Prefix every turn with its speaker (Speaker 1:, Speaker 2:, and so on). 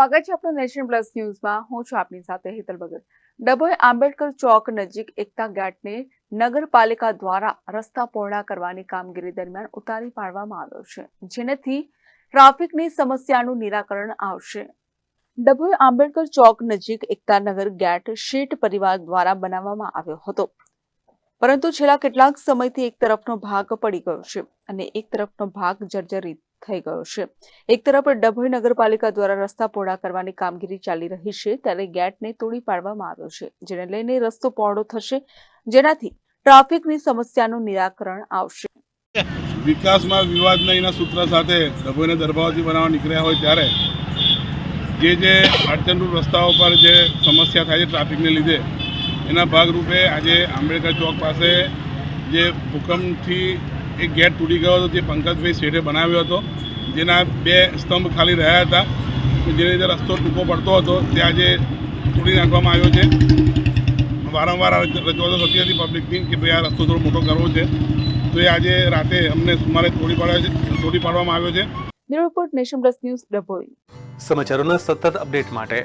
Speaker 1: સ્વાગત છે આપણું નેશન પ્લસ ન્યૂઝમાં. હું છું આપની સાથે હેતલ ભગત. ડભોઈ આંબેડકર ચોક નજીક એકતા ગેટને નગરપાલિકા દ્વારા રસ્તા પહોળા કરવાની કામગીરી દરમિયાન ઉતારી પાડવામાં આવ્યો છે, જેનાથી ટ્રાફિકની સમસ્યાનું નિરાકરણ આવશે. ડભોઈ આંબેડકર ચોક નજીક એકતા નગર ગેટ શેઠ પરિવાર દ્વારા બનાવવામાં આવ્યો હતો. પરંતુ છેલ્લા કેટલાક સમયથી એક તરફનો ભાગ પડી ગયો છે અને એક તરફનો ભાગ જર્જરિત થઈ ગયો છે. એક તરફ ડભોઈ નગરપાલિકા દ્વારા રસ્તા પહોળા કરવાની કામગીરી ચાલી રહી છે ત્યારે ગેટને તોડી પાડવામાં આવ્યો છે, જેને લઈને રસ્તો પહોળો થશે, જેનાથી ટ્રાફિકની સમસ્યાનું નિરાકરણ આવશે.
Speaker 2: વિકાસમાં વિવાદ નહીંના સૂત્ર સાથે ડભોઈને દરબાવતી બનાવવા નીકળ્યા હોય ત્યારે જે જે અડચણરૂપ રસ્તાઓ પર જે સમસ્યા થાય છે ટ્રાફિકને લીધે એના ભાગરૂપે આજે આંબેડકર ચોક પાસે જે ભૂકંપથી એક ગેટ તૂટી ગયો હતો જે પંકજભાઈ શેઠે બનાવ્યો હતો જેના બે સ્તંભ ખાલી રહ્યા હતા જેની લીધે રસ્તો ટૂંકો પડતો હતો તે આજે તોડી નાખવામાં આવ્યો છે. વારંવાર રજૂઆતો થતી હતી પબ્લિકની કે ભાઈ આ રસ્તો થોડો મોટો કરવો છે. તો એ આજે રાતે અમને સુમારે તોડી પાડ્યા છે તોડી પાડવામાં આવ્યો છે.
Speaker 1: Bureau report nation plus news Dabhoi.
Speaker 3: સમાચારોના સતત અપડેટ માટે